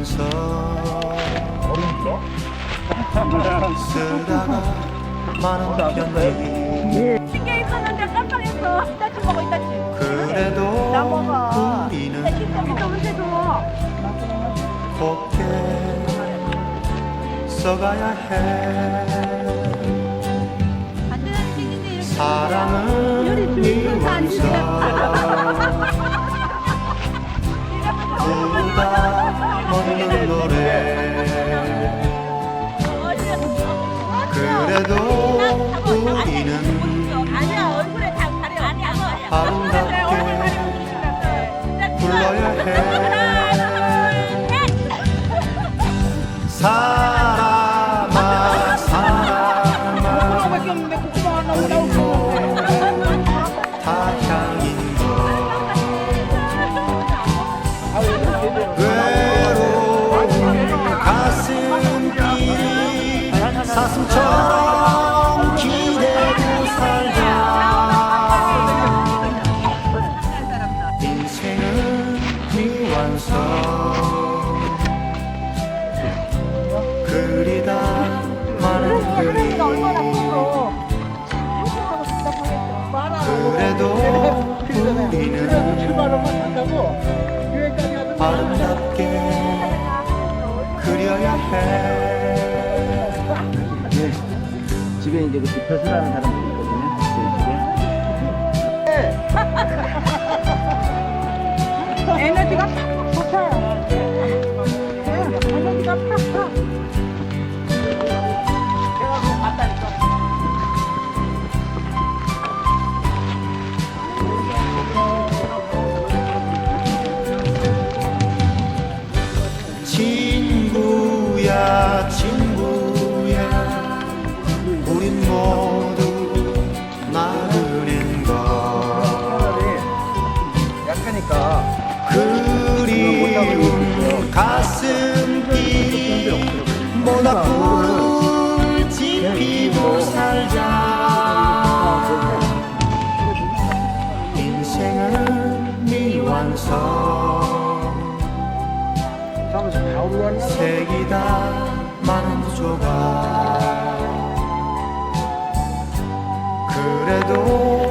미완성 쓰다가 많은 편지 신경 있었는데 깜빡했어. 이따치 먹어, 이따치. 그래도 나 먹어. 우리는 곱게 써가야 해? 사랑은 미완성 부르 다 먹는 노래. 그래도 우리는 그리다 많은 그리. 그래도 우리는 아름답게 그려야 해. 집에 이제 그 벼슬하는 사람들이 있거든요. 저희 집에. 에너지가 팍 모다 불을 지피고 살자. 인생은 미완성. 색이다 많은 조각 그래도